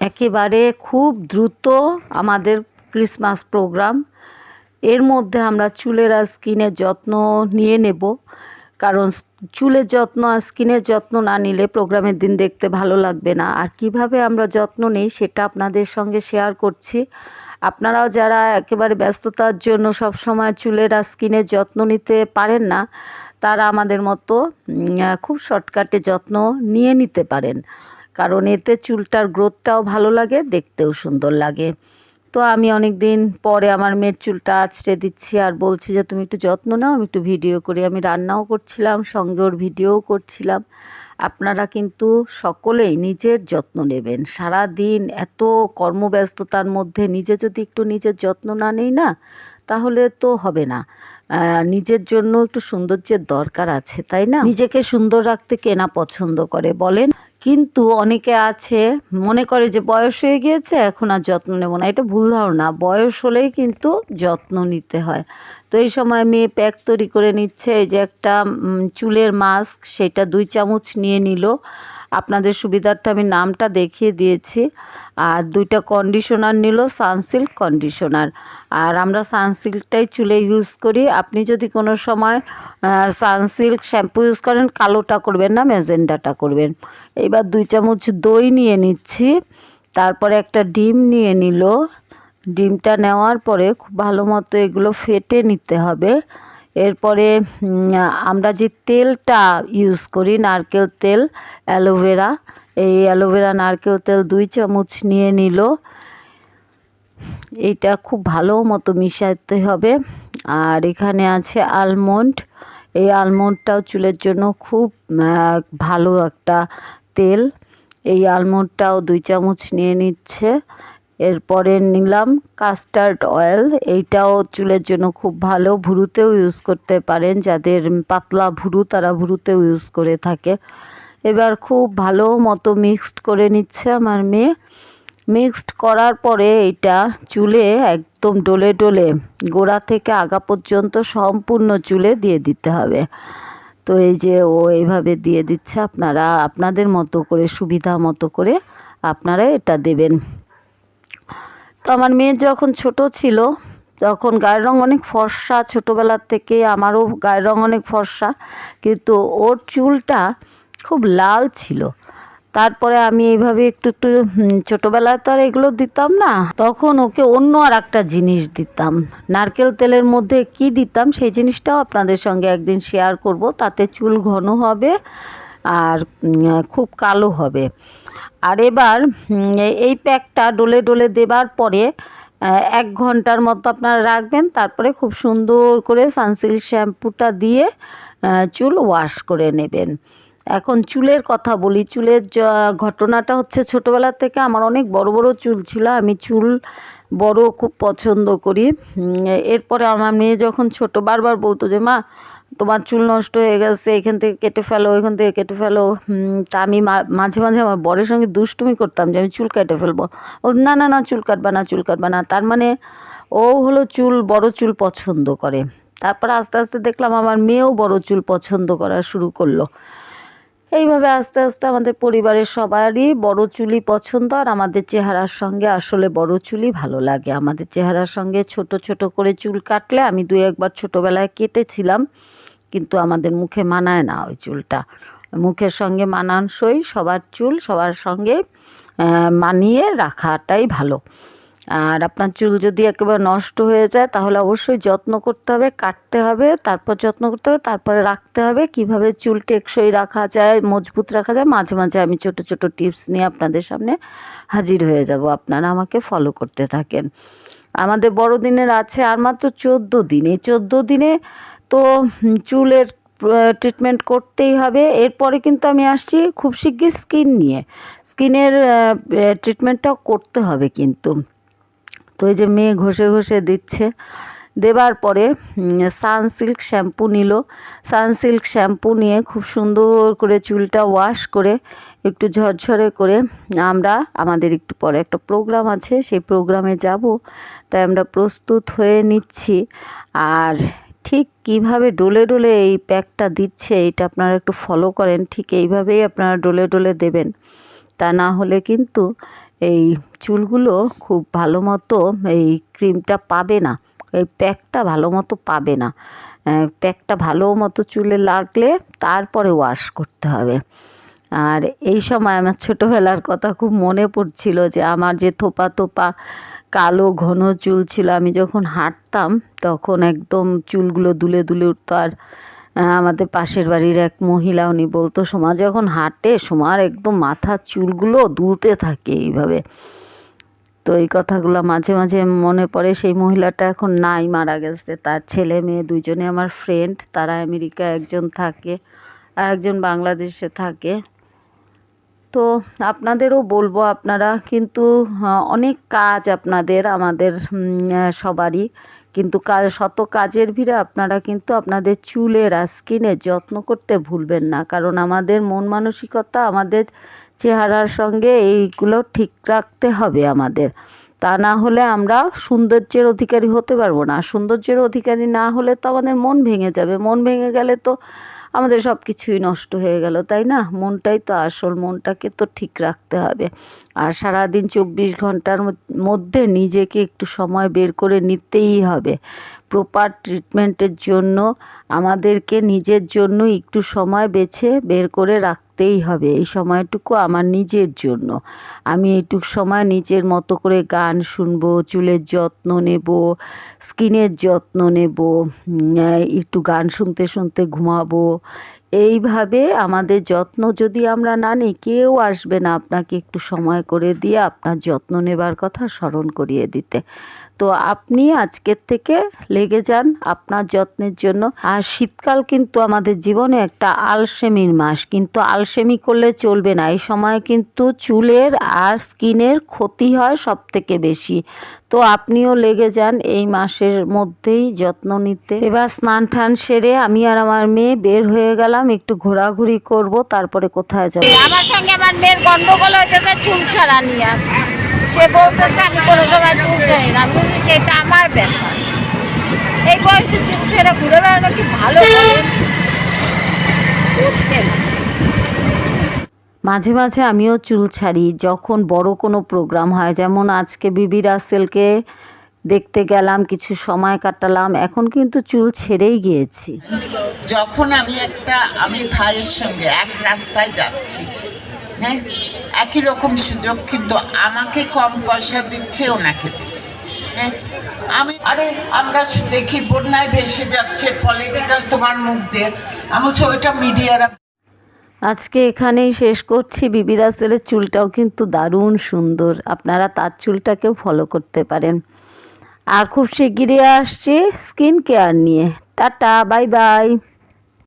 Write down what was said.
একেবারে খুব দ্রুত আমাদের ক্রিসমাস প্রোগ্রাম। এর মধ্যে আমরা চুলের আর স্কিনের যত্ন নিয়ে নেব। কারণ চুলের যত্ন আর স্কিনের যত্ন না নিলে প্রোগ্রামের দিন দেখতে ভালো লাগবে না। আর কীভাবে আমরা যত্ন নেই সেটা আপনাদের সঙ্গে শেয়ার করছি। আপনারাও যারা একেবারে ব্যস্ততার জন্য সব সময় চুলের আর স্কিনের যত্ন নিতে পারেন না, তারা আমাদের মতো খুব শর্টকাটে যত্ন নিয়ে নিতে পারেন। কারণ এতে চুলটার গ্রোথটাও ভালো লাগে, দেখতেও সুন্দর লাগে। তো আমি অনেক দিন পরে আমার মেয়ের চুলটা আঁচড়ে দিচ্ছি আর বলছি যে, তুমি একটু যত্ন নাও, আমি একটু ভিডিও করি। আমি রান্নাও করছিলাম, সঙ্গে ওর ভিডিওও করছিলাম। আপনারা কিন্তু সকলেই নিজের যত্ন নেবেন। সারা দিন এত কর্মব্যস্ততার মধ্যে নিজে যদি একটু নিজের যত্ন না নেই না, তাহলে তো হবে না। নিজের জন্য একটু সৌন্দর্যের দরকার আছে, তাই না? নিজেকে সুন্দর রাখতে কেনা পছন্দ করে, বলেন? কিন্তু অনেকে আছে, মনে করে যে বয়স হয়ে গিয়েছে, এখন আর যত্ন নেব না। এটা ভুল ধারণা। বয়স হলেই কিন্তু যত্ন নিতে হয়। তো এই সময় মেয়ে প্যাক তৈরি করে নিচ্ছে, এই যে একটা চুলের মাস্ক সেটা দুই চামচ নিয়ে নিল। আপনাদের সুবিধার্থে আমি নামটা দেখিয়ে দিয়েছি। আর দুইটা কন্ডিশনার নিল সানসিল্ক কন্ডিশনার আর আমরা সানসিল্কটাই চুলে ইউজ করি। আপনি যদি কোনো সময় সানসিল্ক শ্যাম্পু ইউজ করেন, কালোটা করবেন না, মেজেন্ডাটা করবেন। এবার দুই চামচ দই নিয়ে নিচ্ছি। তারপরে একটা ডিম নিয়ে নিল। ডিমটা নেওয়ার পরে খুব ভালো মতো এগুলো ফেটে নিতে হবে। এরপরে আমরা যে তেলটা ইউজ করি, নারকেল তেল, অ্যালোভেরা, এই অ্যালোভেরা নারকেল তেল দুই চামচ নিয়ে নিল। এইটা খুব ভালো মতো মিশাতে হবে। আর এখানে আছে আলমন্ড এই আলমন্ডটাও চুলের জন্য খুব ভালো একটা তেল। এই আলমন্ডটাও দুই চামচ নিয়ে নিচ্ছে। এরপরে নিলাম কাস্টার্ড অয়েল। এইটাও চুলের জন্য খুব ভালো। ভুরুতেও ইউজ করতে পারেন যাদের পাতলা ভুরু, তারা ভুরুতেও ইউজ করে থাকে। এবার খুব ভালো মতো মিক্সড করে নিচ্ছে আমার মেয়ে। মিক্সড করার পরে এটা চুলে একদম ডলে ডলে গোড়া থেকে আগা পর্যন্ত সম্পূর্ণ চুলে দিয়ে দিতে হবে। তো এই যে ও এইভাবে দিয়ে দিচ্ছে, আপনারা আপনাদের মতো করে, সুবিধা মতো করে আপনারা এটা দেবেন। তো আমার মেয়ে যখন ছোট ছিল, তখন গায়ের রং অনেক ফর্সা। ছোটোবেলার থেকে আমারও গায়ের রং অনেক ফর্সা। কিন্তু ওর চুলটা খুব লাল ছিল। তারপরে আমি এইভাবে একটু একটু ছোটোবেলায় তো আর এগুলো দিতাম না। তখন ওকে অন্য আর একটা জিনিস দিতাম। নারকেল তেলের মধ্যে কি দিতাম, সেই জিনিসটাও আপনাদের সঙ্গে একদিন শেয়ার করব। তাতে চুল ঘন হবে আর খুব কালো হবে। আর এবার এই প্যাকটা ডলে ডলে দেবার পরে এক ঘণ্টার মতো আপনারা রাখবেন, তারপরে খুব সুন্দর করে সানসিল্ক শ্যাম্পুটা দিয়ে চুল ওয়াশ করে নেবেন। এখন চুলের কথা বলি, চুলের ঘটনাটা হচ্ছে ছোটোবেলা থেকে আমার অনেক বড় বড় চুল ছিল, আমি চুল বড় খুব পছন্দ করি। এরপরে আমার মেয়ে যখন ছোট বারবার বলতো যে, মা তোমার চুল নষ্ট হয়ে গেছে, এখান থেকে কেটে ফেলো এখান থেকে কেটে ফেলো। তা আমি মাঝে মাঝে আমার বরের সঙ্গে দুষ্টুমি করতাম যে আমি চুল কেটে ফেলব। ও না না না, চুল কাটবা না, চুল কাটবা না। তার মানে ও হলো চুল, বড় চুল পছন্দ করে। তারপর আস্তে আস্তে দেখলাম আমার মেয়েও বড় চুল পছন্দ করা শুরু করল। এইভাবে আস্তে আস্তে আমাদের পরিবারের সবারই বড় চুলই পছন্দ আর আমাদের চেহারার সঙ্গে আসলে বড় চুলই ভালো লাগে। আমাদের চেহারার সঙ্গে ছোট ছোট করে চুল কাটলে আমি দু একবার ছোটোবেলায় কেটেছিলাম। কিন্তু আমাদের মুখে মানায় না ওই চুলটা। মুখের সঙ্গে মানানসই, সবার চুল সবার সঙ্গে মানিয়ে রাখাটাই ভালো। আর আপনার চুল যদি একেবারে নষ্ট হয়ে যায়, তাহলে অবশ্যই যত্ন করতে হবে, কাটতে হবে, তারপর যত্ন করতে হবে, তারপরে রাখতে হবে। কীভাবে চুল টেকসই রাখা যায়, মজবুত রাখা যায়, মাঝে মাঝে আমি ছোট ছোট টিপস নিয়ে আপনাদের সামনে হাজির হয়ে যাব। আপনারা আমাকে ফলো করতে থাকেন। আমাদের বড়দিনের আছে আর মাত্র চোদ্দ দিন। এই চোদ্দ দিনে তো চুলের ট্রিটমেন্ট করতেই হবে। এরপরে কিন্তু আমি আসছি খুব শিগগির স্কিন নিয়ে। স্কিনের ট্রিটমেন্টটাও করতে হবে কিন্তু। তো এই যে মেয়ে ঘষে ঘষে দিচ্ছে। দেবার পরে সানসিল্ক শ্যাম্পু নিল। সানসিল্ক শ্যাম্পু নিয়ে খুব সুন্দর করে চুলটা ওয়াশ করে, একটু ঝরঝরে করে আমরা, আমাদের একটু পরে একটা প্রোগ্রাম আছে, সেই প্রোগ্রামে যাব। তাই আমরা প্রস্তুত হয়ে নিচ্ছি। আর ঠিক কীভাবে ডলে ডলে এই প্যাকটা দিচ্ছে এটা আপনারা একটু ফলো করেন, ঠিক এইভাবেই আপনারা ডলে ডলে দেবেন। তা না হলে কিন্তু এই চুলগুলো খুব ভালো মতো এই ক্রিমটা পাবে না, এই প্যাকটা ভালো মতো পাবে না। প্যাকটা ভালো মতো চুলে লাগলে তারপরে ওয়াশ করতে হবে। আর এই সময় আমার ছোটোবেলার কথা খুব মনে পড়ছিল যে আমার যে থোপা থোপা কালো ঘন চুল ছিল। আমি যখন হাঁটতাম, তখন একদম চুলগুলো দুলে দুলে উঠতো। আর আমাদের পাশের বাড়ির এক মহিলা, উনি বলতো, সোমা যখন হাঁটে, সোমার একদম মাথার চুলগুলো দুলতে থাকে এইভাবে। তো এই কথাগুলো মাঝে মাঝে মনে পড়ে, সেই মহিলাটা এখন নাই, মারা গেছে। তার ছেলে মেয়ে দুজনে আমার ফ্রেন্ড তারা আমেরিকা একজন থাকে আর একজন বাংলাদেশে থাকে। তো আপনাদেরও বলব আপনারা কিন্তু অনেক কাজ আপনাদের, আমাদের সবারই। কিন্তু কাজ, শত কাজের ভিড়ে আপনারা কিন্তু আপনাদের চুলের আর স্কিনের যত্ন করতে ভুলবেন না। কারণ আমাদের মন মানসিকতা, আমাদের চেহারার সঙ্গে এইগুলো ঠিক রাখতে হবে আমাদের। তা না হলে আমরা সৌন্দর্যের অধিকারী হতে পারব না। সৌন্দর্যের অধিকারী না হলে তো আমাদের মন ভেঙে যাবে। মন ভেঙে গেলে তো আমাদের সব কিছুই নষ্ট হয়ে গেল, তাই না? মনটাই তো আসল, মনটাকে তো ঠিক রাখতে হবে। আর সারাদিন চব্বিশ ঘণ্টার মধ্যে নিজেকে একটু সময় বের করে নিতেই হবে। প্রপার ট্রিটমেন্টের জন্য আমাদেরকে নিজের জন্য একটু সময় বেছে বের করে রাখতেই হবে। এই সময়টুকু আমার নিজের জন্য। আমি এইটুক সময় নিজের মতো করে গান শুনব, চুলের যত্ন নেব, স্কিনের যত্ন নেব একটু গান শুনতে শুনতে ঘুমাবো। এইভাবে আমাদের যত্ন যদি আমরা না নিই, কেউ আসবে না আপনাকে একটু সময় করে দিয়ে আপনার যত্ন নেবার কথা স্মরণ করিয়ে দিতে। তো আপনি আজকের থেকে লেগে যান আপনার যত্নের জন্য। আর শীতকাল কিন্তু আমাদের জীবনে একটা আলসেমির মাস, কিন্তু আলসেমি করলে চলবে না। এই সময় কিন্তু চুলের আর স্কিনের ক্ষতি হয় সব থেকে বেশি। তো আপনিও লেগে যান এই মাসের মধ্যেই যত্ন নিতে। এবার স্নান টান সেরে আমি আর আমার মেয়ে বের হয়ে গেলাম, একটু ঘোরাঘুরি করব, তারপরে কোথায় যাব? আমার সঙ্গে আমার মেয়ের গন্ডগোল হয়েছে চুল ছাড়া নিয়ে সে বলতেছে আমি কোনো সময় চুল ছাড়ি না। কিন্তু সেটা আমার ব্যাপার। এই বয়সে চুল ছেড়ে ঘুরে বেড়ানো কি ভালো বুঝছেন মাঝে মাঝে আমিও চুল ছাড়ি যখন বড় কোনো প্রোগ্রাম হয় যেমন আজকে বিবি রাসেলকে দেখতে গেলাম কিছু সময় কাটালাম এখন কিন্তু চুল ছেড়েই গিয়েছি। যখন আমি একটা আমি ভাইয়ের সঙ্গে এক রাস্তায় যাচ্ছি হ্যাঁ? একই রকম সুযোগ, কিন্তু আমাকে কম পয়সা দিচ্ছে ওনাকে দিচ্ছে আমি, আরে, আমরা দেখি, বন্যায় ভেসে যাচ্ছে পলিটিক্যাল তোমার মুখ দিয়ে। আমি বলছি, ওইটা মিডিয়ারা আজকে এখানেই শেষ করছি। বিবি রাসেলের চুলটাও কিন্তু দারুণ সুন্দর। আপনারা তার চুলটাকেও ফলো করতে পারেন। আর খুব শিগগিরই আসছি স্কিন কেয়ার নিয়ে। Tata bye bye